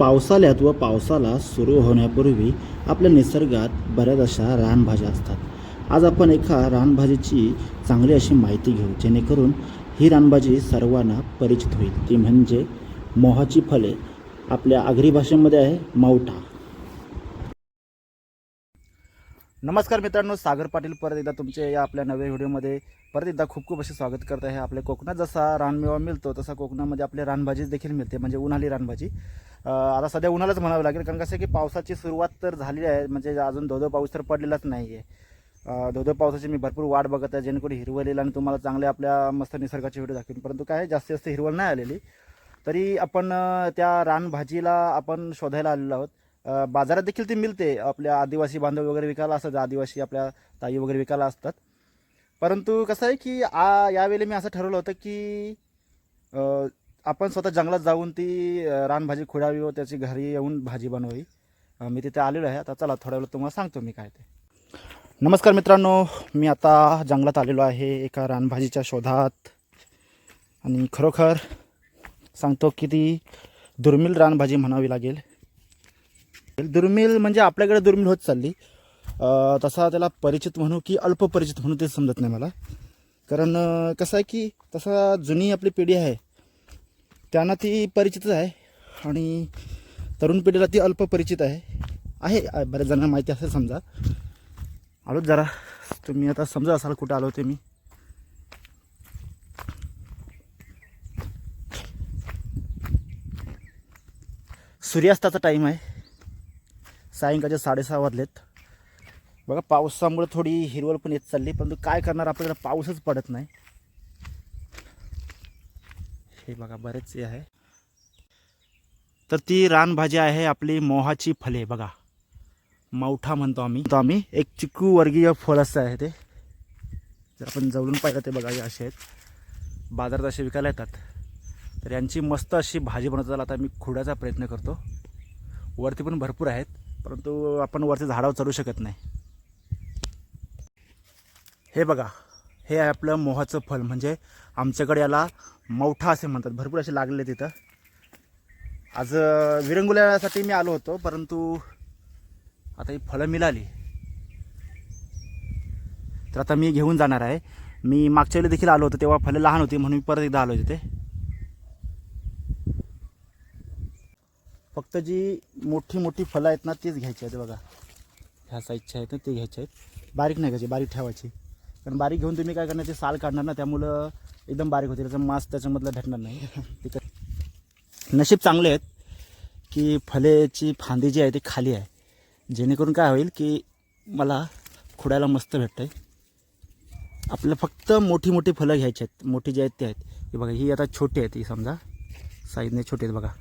पावसाळ्यात व पावसाला सुरू होण्यापूर्वी आपल्या निसर्गात बऱ्याच अशा रानभाज्या असतात. आज आपण एका रानभाजीची चांगली अशी माहिती घेऊ जेणेकरून ही रानभाजी सर्वांना परिचित होईल. ती म्हणजे मोहाची फळे. आपल्या आगरी भाषेमध्ये आहे मावठा नमस्कार मित्रांनो सागर पाटील परत एकदा तुमचे या आपल्या नव्या व्हिडिओमध्ये परत एकदा खूप खूप असे स्वागत करत आहे आपल्या कोकणात. जसा रानमेवा मिळतो तसा कोकणामध्ये आपल्या रानभाजी देखील मिळते म्हणजे उन्हाळी रानभाजी. आता सध्या उन्हाळाच म्हणावं लागेल कारण कसं आहे की पावसाची सुरुवात तर झालेली आहे म्हणजे अजून धोधो पाऊस तर पडलेलाच नाही आहे धोधो पावसाची मी भरपूर वाट बघत आहे जेणेकरून हिरवलेला आणि तुम्हाला चांगले आपल्या मस्त निसर्गाची व्हिडिओ दाखवेन. परंतु काय आहे, जास्तीत जास्त हिरवळ नाही आलेली. तरी आपण त्या रानभाजीला आपण शोधायला आलेलो आहोत. बाजारात देखील ती मिळते. आपल्या आदिवासी बांधव वगैरे विकायला असतात आदिवासी आपल्या ताई वगैरे विकायला असतात. परंतु कसं आहे की आ यावेळी मी असं ठरवलं होतं की आपण स्वतः जंगलात जाऊन ती रानभाजी खुडावी व त्याची घरी येऊन भाजी बनवावी. मी तिथे आलेलो आहे. आता चला थोड्या वेळ तुम्हाला सांगतो मी काय ते. नमस्कार मित्रांनो. मी आता जंगलात आलेलो आहे. एका रानभाजीच्या शोधात. आणि खरोखर सांगतो की ती दुर्मिळ रानभाजी म्हणावी लागेल. दुर्मिळ म्हणजे आपल्याकडे दुर्मिळ होत चालली. तसा त्याला परिचित म्हणू की अल्पपरिचित म्हणू ते समजत नाही मला. कारण कसं आहे की तसा जुनी आपली पिढी आहे त्यांना ती परिचितच आहे आणि तरुण पिढीला ती अल्पपरिचित आहे. आहे आहे, बऱ्याच जणांना माहिती असेल समजा. आलो जरा तुम्ही आता समजा असाल कुठं आलो होते मी. सूर्यास्ताचा टाईम आहे. सायंकाळचे साडेसहा वाजलेत. बघा पावसामुळे थोडी हिरवळ पण येत चालली परंतु काय करणार आपल्याकडे? पाऊसच पडत नाही. हे बघा बरेच हे आहे. तर ती रानभाजी आहे आपली मोहाची फले बघा. मावठा म्हणतो आम्ही. तो आम्ही एक चिकू वर्गीय फळ असं आहे ते. जर आपण जवळून पाहिलं ते बघा असे आहेत. बाजारात असे विकायला येतात. तर यांची मस्त अशी भाजी बनवता. आता मी खुडायचा प्रयत्न करतो. वरती पण भरपूर आहेत. परंतु आपण वरती झाडावर चढू शकत नाही. हे बघा हे आहे आपलं मोहाचं फल. म्हणजे आमच्याकडे याला मौठा असे म्हणतात. भरपूर असे लागले तिथं आज विरंगुल्यासाठी मी आलो होतो परंतु आता ही फळं मिळाली. तर आता मी घेऊन जाणार आहे. मी मागच्या वेळी देखील आलो होतो तेव्हा फळं लहान होती म्हणून मी परत एकदा आलो तिथे फक्त जी मोठी मोठी फळं आहेत ना तीच घ्यायची आहेत बघा. ह्या साईजच्या आहेत ना ते घ्यायचे आहेत. बारीक नाही घ्यायची बारीक ठेवायची. कारण बारीक घेऊन तुम्ही काय करणार ते साल काढणार ना त्यामुळं एकदम बारीक होते. त्याचं मास त्याच्यामधलं भेटणार नाही. ते नशीब चांगले आहेत की फलेची फांदी जी आहे ती खाली आहे. जेणेकरून काय होईल की मला खुडायला मस्त भेटतं आहे आपलं फक्त मोठी मोठी फळं घ्यायची आहेत. मोठी जी आहेत ते आहेत. हे बघा ही आता छोटी आहेत ही समजा. साईजने छोटी आहेत बघा.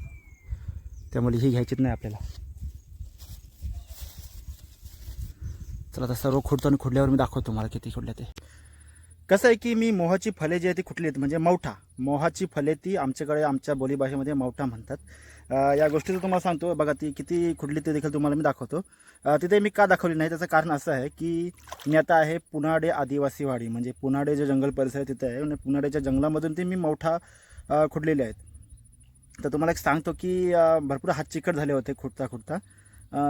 त्यामुळे ही घ्यायचीच नाही आपल्याला. चला आता सर्व खुडतो आणि खुडल्यावर मी दाखवतो तुम्हाला किती खुडल्या ते. कसं आहे की मी मोहाची फले जी आहे ती कुठली आहेत म्हणजे मौठा. मोहाची फले ती आमच्याकडे आमच्या बोलीभाषेमध्ये मौठा म्हणतात. या गोष्टीचं तुम्हाला सांगतो. बघा ती किती खुडली ते देखील तुम्हाला मी दाखवतो. तिथे मी का दाखवली नाही त्याचं कारण असं आहे की मी आता आहे पुनाडे आदिवासी वाडी म्हणजे पुनाडे जे जंगल परिसर आहे तिथे आहे. आणि पुनाडेच्या जंगलामधून ते मी मौठा खुडलेले आहेत. तर तुम्हाला एक सांगतो की भरपूर हात चिकट झाले होते खुडता खुडता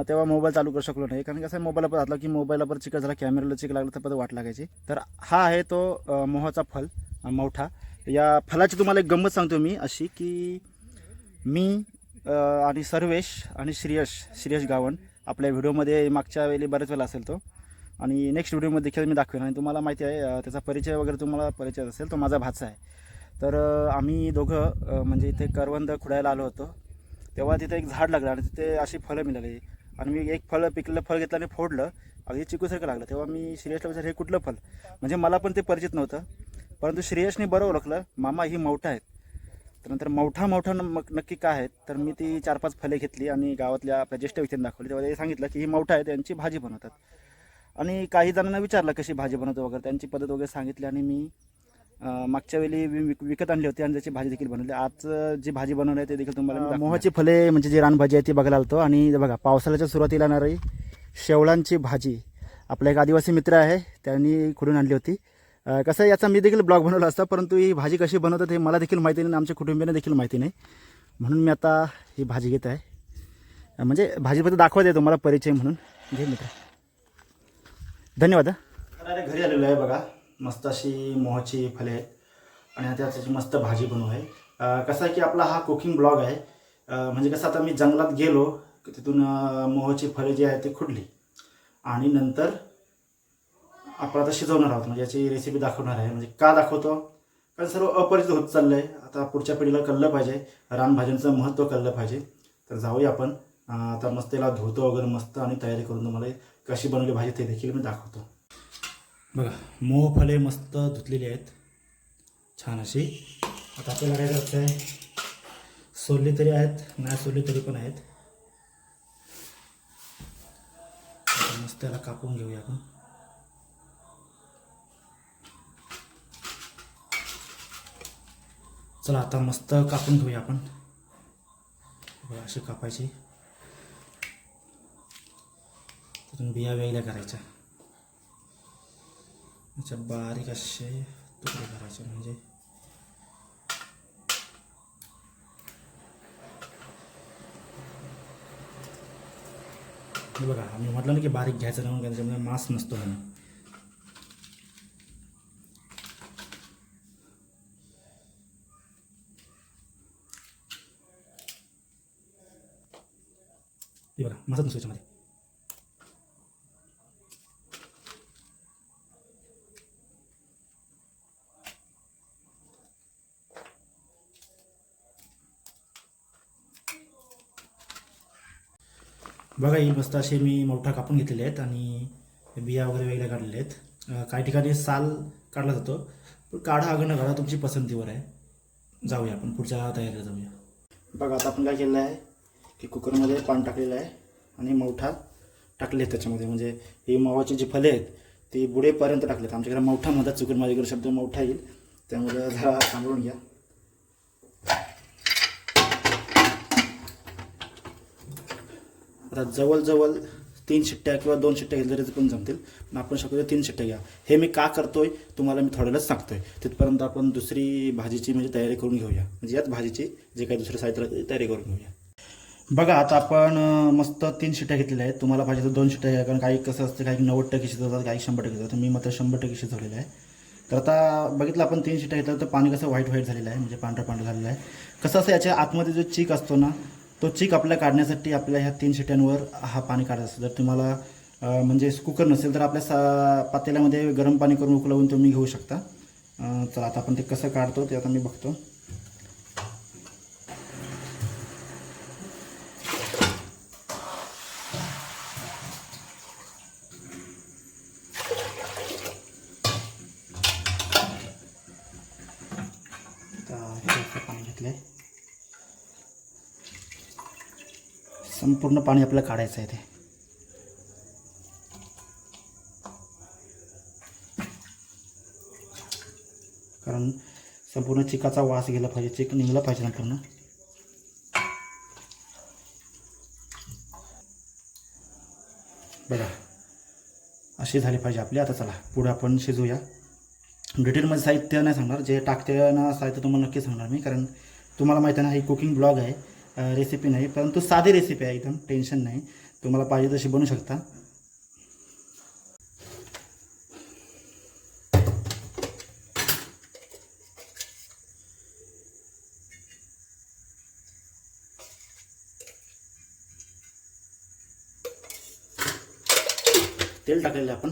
तेव्हा मोबाईल चालू करू शकलो नाही. कारण कसं मोबाईलला पण घातला की मोबाईलला पण चिकट झाला कॅमेराला चिक लागलं तर पण वाट लागायची. तर हा आहे तो मोहाचा फल मोठा. या फलाची तुम्हाला एक गंमत सांगतो मी अशी की मी आणि सर्वेश आणि श्रेयश श्रेयश गावण आपल्या व्हिडिओमध्ये मागच्या वेळी बरेच वेळा असेल तो. आणि नेक्स्ट व्हिडिओमध्ये देखील मी दाखवेन. आणि तुम्हाला माहिती आहे त्याचा परिचय वगैरे तुम्हाला परिचय असेल तो माझा भाचा आहे. तर आम्ही दोघं म्हणजे इथे करवंद खुडायला आलो होतो. तेव्हा तिथे एक झाड लागलं आणि तिथे अशी फळं मिळाली. आणि मी एक फळ पिकलेलं फळ घेतलं आणि फोडलं. अगदी चिकूसारखं लागलं. तेव्हा मी श्रेयसला विचार हे कुठलं फळ? म्हणजे मला पण ते परिचित नव्हतं. परंतु श्रेयसने बरं ओळखलं मामा ही मौठा आहेत. त्यानंतर मोठा मोठा मग नक्की काय आहेत? तर मी ती चार पाच फळे घेतली आणि गावातल्या आपल्या ज्येष्ठ व्यक्तींना दाखवली. तेव्हा ते सांगितलं की ही मौठा आहे त्यांची भाजी बनवतात. आणि काही जणांना विचारलं कशी भाजी बनवतो वगैरे त्यांची पद्धत वगैरे सांगितली आणि मी मागच्या वेळी विक- विकत आणली होती आणि त्याची भाजी देखील बनवली. आज जी भाजी बनवली आहे ते देखील तुम्हाला मी. मोहाची फळे म्हणजे जी रानभाजी आहे ती बघायला आलतो. आणि हे बघा पावसाळ्याच्या सुरुवातीला येणारी शेवळांची भाजी. आपला एक आदिवासी मित्र आहे त्यांनी खुडून आणली होती. कसं आहे, याचा मी देखील ब्लॉग बनवला असता परंतु ही भाजी कशी बनवतात हे मला देखील माहिती नाही आणि आमच्या कुटुंबियांना देखील माहिती नाही. म्हणून मी आता ही भाजी घेत आहे. म्हणजे भाजीबद्दल दाखवत आहे तुम्हाला परिचय म्हणून. घे मित्र. धन्यवाद घरी आलेलो आहे बघा. मस्त अशी मोहाची फळे आहेत आणि आता त्याची मस्त भाजी बनवू आहे. कसं आहे की आपला हा कुकिंग ब्लॉग आहे म्हणजे कसं आता मी जंगलात गेलो तिथून मोहची फळे जी आहे ती खुडली. आणि नंतर आपण आता शिजवणार आहोत म्हणजे याची रेसिपी दाखवणार आहे. म्हणजे का दाखवतो? कारण सर्व अपरिचित होत चाललं आहे आता पुढच्या पिढीला कळलं पाहिजे रानभाज्यांचं महत्त्व कळलं पाहिजे. तर जाऊया आपण आता मस्त याला धुतो वगैरे मस्त आणि तयारी करून तुम्हाला कशी बनवली भाजी ते देखील मी दाखवतो. बघा मोह फळे मस्त धुतलेली आहेत. छान अशी. आता आपल्याला काय करायचं आहे? सोलली तरी आहेत नाही सोलली तरी पण आहेत. मस्त याला कापून घेऊया आपण. चला आता मस्त कापून घेऊया आपण. अशी कापायची. तिथून बिया वेगळ्या करायच्या. अच्छा बारीक असे तुकडे करायचे म्हणजे? हे बघा आम्ही म्हटलं ना की बारीक घ्यायचं नाही म्हणून त्याच्यामध्ये मांस नसतो म्हणून. हे बघा मसाला नसतो याच्यामध्ये बघा येईल मस्त असे मी मोठा कापून घेतलेले आहेत आणि बिया वगैरे वेगळ्या काढलेल्या आहेत. काही ठिकाणी साल काढला जातो. पण काढा अगं न काढा तुमची पसंतीवर आहे. जाऊया आपण पुढच्या तयारीला जाऊया. बघा आता आपण काय केलेलं आहे की कुकरमध्ये पान टाकलेलं आहे आणि मोठा टाकले आहेत त्याच्यामध्ये. म्हणजे ही मावाची जी फले आहेत ती बुडेपर्यंत टाकलेत. आमच्याकडे मोठा म्हणतात चुकून माझ्याकडे शब्द मोठा येईल. त्यामुळे जरा सांभाळून घ्या. आता जवळजवळ तीन शिट्ट्या किंवा दोन शिट्ट्या घेतल्या तरी पण जमतील. पण आपण शक्यतो तीन शिट्ट्या घ्या. हे मी का करतोय तुम्हाला मी थोड्यालाच सांगतोय. तिथपर्यंत आपण दुसरी भाजीची म्हणजे तयारी करून घेऊया. म्हणजे याच भाजीची जे काही दुसरं साहित्य तयारी करून घेऊया. बघा आता आपण मस्त तीन शिट्ट्या घेतलेल्या आहेत. तुम्हाला पाहिजे तर दोन शिट्ट्या घ्या. कारण काही कसं असतं काही नव्वद टक्के शिजवतात काही शंभर टक्के शिजवतात. मी मात्र शंभर टक्के शिजवलेलं आहे. तर आता बघितलं आपण तीन शिट्ट्या घेतल्या तर पाणी कसं व्हाईट व्हाईट झालेलं आहे. म्हणजे पांढरं पांढरं झालेलं आहे. कसं असं याच्या आतमध्ये जो चीक असतो ना तो चीक आपल्या काढण्यासाठी आपल्या ह्या तीन शिट्यांवर हा पाणी काढायचं जर तुम्हाला म्हणजे कुकर नसेल तर आपल्या सा पातेल्यामध्ये गरम पाणी करून उकलवून तुम्ही घेऊ शकता. चला आता आपण ते कसं काढतो ते आता मी बघतो आता हे असं पाणी घेतलं आहे संपूर्ण पाणी आपल्याला काढायचं आहे ते. कारण संपूर्ण चिकाचा वास गेला पाहिजे चिक निघला पाहिजे ना पूर्ण. बघा अशी झाली पाहिजे आपली. आता चला पुढे आपण शिजूया. डिटेलमध्ये साहित्य नाही सांगणार जे टाकते ना साहित्य तुम्हाला नक्की सांगणार मी कारण तुम्हाला माहिती आहे ना हे कुकिंग ब्लॉग आहे. रेसिपी नाही परंतु साधी रेसिपी आहे एकदम टेन्शन नाही. तुम्हाला पाहिजे तशी बनवू शकता. तेल टाकलेलं आहे आपण.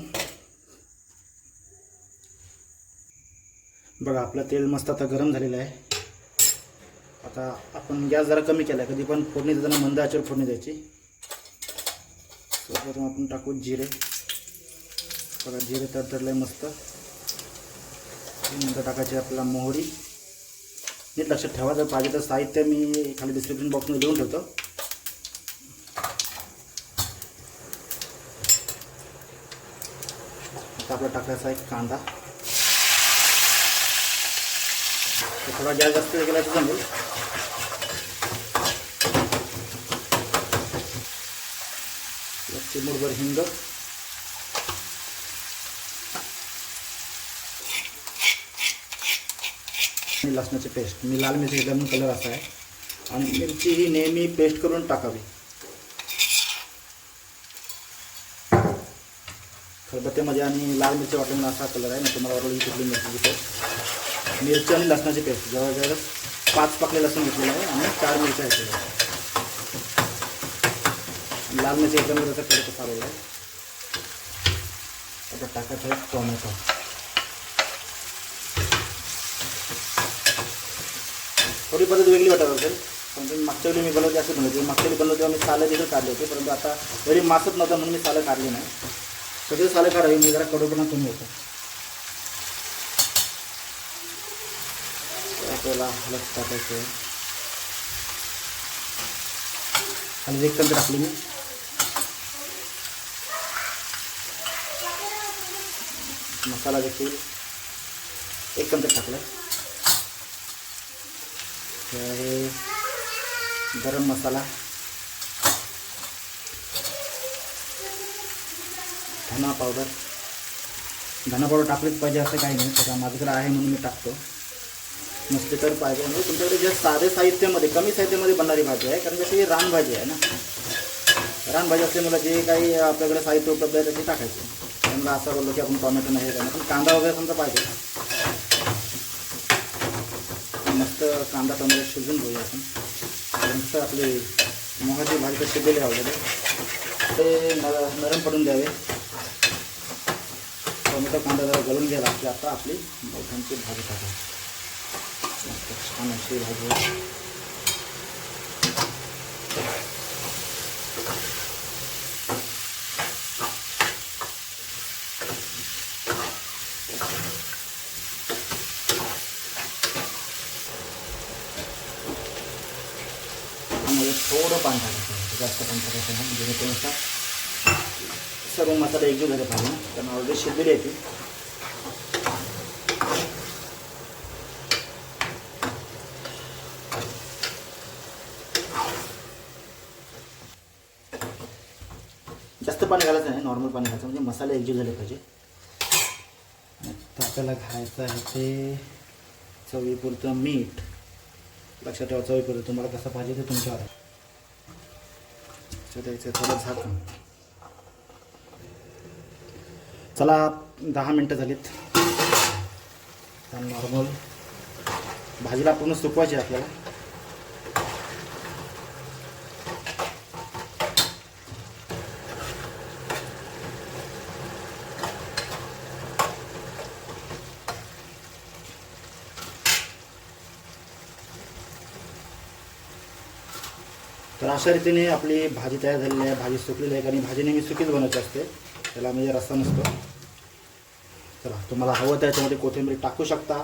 बघा आपलं तेल मस्त आता गरम झालेलं आहे. आता आपण गॅस जरा कमी केला आहे कधी पण फोडणी देताना मंद आचेवर फोडणी द्यायची. प्रथम आपण टाकू जिरे. बघा जिरे तडतडलं मस्त. नंतर टाकायची आपला मोहरी. नीट लक्षात ठेवा जर पाहिजे तर साहित्य मी खाली डिस्क्रिप्शन बॉक्समध्ये देऊन ठेवतो. आता आपला टाकायचा आहे कांदा. थोडा गॅस जास्त केला तर जमेल चिमूटभर हिंग. लसणाची पेस्ट मी लाल मिरची म्हणून कलर असा आहे. आणि मिरची ही नेहमी पेस्ट करून टाकावी. खरबत्त्यामध्ये आणि लाल मिरची वाटून असा कलर आहे. ना तुम्हाला वाटलं कुठली मिरची घेतो मिरची आणि लसणाची पेस्ट जवळजवळ पाच पाकले लसूण घेतलेलं आहे आणि चार मिरच्या घेतलेल्या आहे लाल मिरची एकदम त्याचा कलर कसा आलेला आहे आता टाकायचं आहे टोमॅटो. थोडी पद्धत वेगळी वाटत असेल पण तुम्ही मागच्या वेळी मी बनवते असं बनवते. मागच्या वेळी बनवते तेव्हा मी सालं देखील काढले होते परंतु आता जरी मासत नव्हता म्हणून मी सालं काढले नाही. सगळे सालं काढावी? मी जरा कडूपणा कमी होतो. आपल्याला हलत टाकायचं आहे. आणि एक चमचे टाकली मी. मसाला देखील एक चमचा टाकला. हे आहे गरम मसाला. धना पावडर. धना पावडर टाकलीच पाहिजे असं काही नाही. त्याचा माझ्याकडे आहे म्हणून मी टाकतो. नसते तर पाहिजे. म्हणजे तुमच्याकडे जे साधे साहित्यामध्ये कमी साहित्यामध्ये बनणारी भाजी आहे कारण कशी रानभाजी आहे ना. रानभाजी असल्यामुळे जे काही आपल्याकडे साहित्य उपलब्ध आहे ते टाकायचं. समजा असं बोललो की आपण टॉमॅटो नाही हे करणार पण कांदा वगैरे समजा पाहिजे. मस्त कांदा टोमॅटो शिजून घेऊया आपण. मस्त आपली मोहाची भाजी कशी दिली आवडते ते नर नरम पडून द्यावे. टोमॅटो कांदा जरा गळून घ्यायला की आता आपली मोठ्यांची भाजी टाकायची मस्त छान अशी भाजी आहे. त्यामध्ये थोडं पाणी टाकायचं जास्त पाणी आहे नाही. जेणेकरून असा सर्व मसाला एकजीव झाले पाहिजे. ना कारण ऑलरेडी शिजलेली आहे ती. जास्त पाणी घालायचं नाही. नॉर्मल पाणी घालायचं. म्हणजे मसाले एकजीव झाले पाहिजे. आता आपल्याला घालायचं आहे ते चवीपुरतं मीठ. लक्षात ठेवा चवीपुरतं. तुम्हाला कसं पाहिजे ते तुमच्यावर आहे द्यायचं थोडं झाकण चला दहा मिनटं झालीत. नॉर्मल भाजीला पूर्ण सुकवायची आहे आपल्याला. अशा रीतीने आपली भाजी तयार झालेली आहे भाजी सुकलेली आहे आणि भाजी नेहमी सुकीच बनवायची असते. त्याला म्हणजे रस्ता नसतो. चला तुम्हाला हवं त्याच्यामध्ये कोथिंबीर टाकू शकता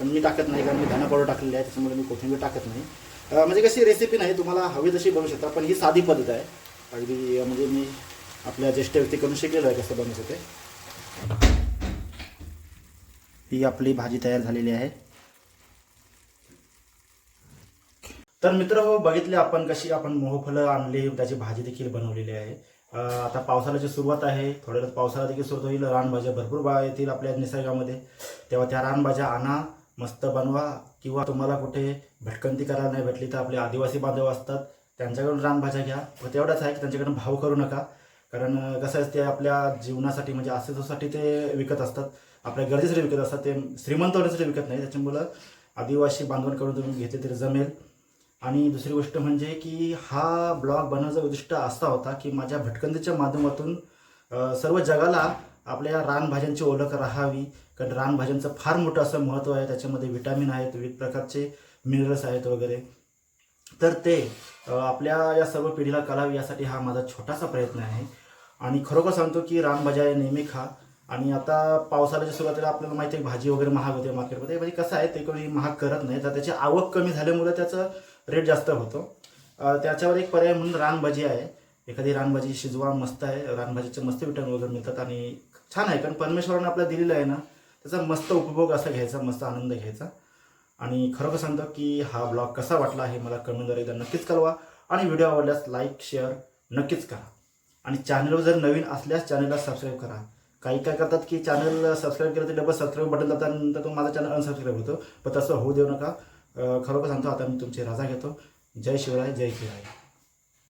पण मी टाकत नाही कारण मी धना पावडर टाकलेली आहे त्याच्यामुळे मी कोथिंबीर टाकत नाही. म्हणजे कशी रेसिपी नाही तुम्हाला हवी तशी बनवू शकता पण ही साधी पद्धत आहे. अगदी म्हणजे मी आपल्या ज्येष्ठ व्यक्तीकडून शिकलेलो आहे कसं बनवू शकते ही आपली भाजी तयार झालेली आहे. तर मित्र हो बघितले आपण कशी आपण मोहफलं आणली त्याची भाजी देखील बनवलेली आहे. आता पावसाळ्याची सुरुवात आहे थोड्या वेळात पावसाळा देखील सुरुवात होईल. रानभाज्या भरपूर बा येतील आपल्या निसर्गामध्ये. तेव्हा त्या रानभाज्या आणा मस्त बनवा. किंवा तुम्हाला कुठे भटकंती करायला नाही भेटली तर आपले आदिवासी बांधव असतात त्यांच्याकडून रानभाज्या घ्या. व तेवढंच आहे की त्यांच्याकडून भाव करू नका. कारण कसं कसं असते आपल्या जीवनासाठी म्हणजे अस्तित्वासाठी ते विकत असतात. आपल्या गरजेसाठी विकत असतात. ते श्रीमंत होण्यासाठी विकत नाही. त्याच्यामुळं आदिवासी बांधवांकडून तुम्ही घेतले तरी जमेल. आणि दुसरी गोष्ट म्हणजे की हा ब्लॉग बनवण्याचा उद्दिष्ट असा होता की माझ्या भटकंतीच्या माध्यमातून सर्व जगाला आपल्या रानभाज्यांची ओळख राहावी. कारण रानभाज्यांचं फार मोठं असं महत्त्व आहे. त्याच्यामध्ये विटॅमिन आहेत विविध प्रकारचे मिनरल्स आहेत वगैरे. तर ते आपल्या या सर्व पिढीला कळावी यासाठी हा माझा छोटासा प्रयत्न आहे. आणि खरोखर सांगतो की रानभाज्या नेहमी खा. आणि आता पावसाळ्याच्या सुरुवातीला आपल्याला माहिती आहे भाजी वगैरे महाग होते मार्केटमध्ये. म्हणजे कसं आहे ते कोणी महाग करत नाही तर त्याची आवक कमी झाल्यामुळे त्याचं रेट जास्त होतो. त्याच्यावर एक पर्याय म्हणून रानभाजी आहे. एखादी रानभाजी शिजवा मस्त आहे. रानभाजीचे मस्त विटन वगैरे मिळतात आणि छान आहे. कारण परमेश्वरानं आपल्याला दिलेलं आहे ना त्याचा मस्त उपभोग असा घ्यायचा मस्त आनंद घ्यायचा. आणि खरोखर सांगतो की हा ब्लॉग कसा वाटला हे मला कमेंटद्वारे एकदा नक्कीच कळवा. आणि व्हिडिओ आवडल्यास लाईक शेअर नक्कीच करा. आणि चॅनलवर जर नवीन असल्यास चॅनलला सबस्क्राईब करा. काही काय करतात की चॅनल सबस्क्राईब केलं तर डबल सबस्क्राईब बटन दाबतात नंतर तो माझा चॅनल अनसबस्क्राईब होतो. पण तसं होऊ देऊ नका. खरोखर सांगतो आता मी तुमची राजा घेतो. जय शिवराय जय शिवराय.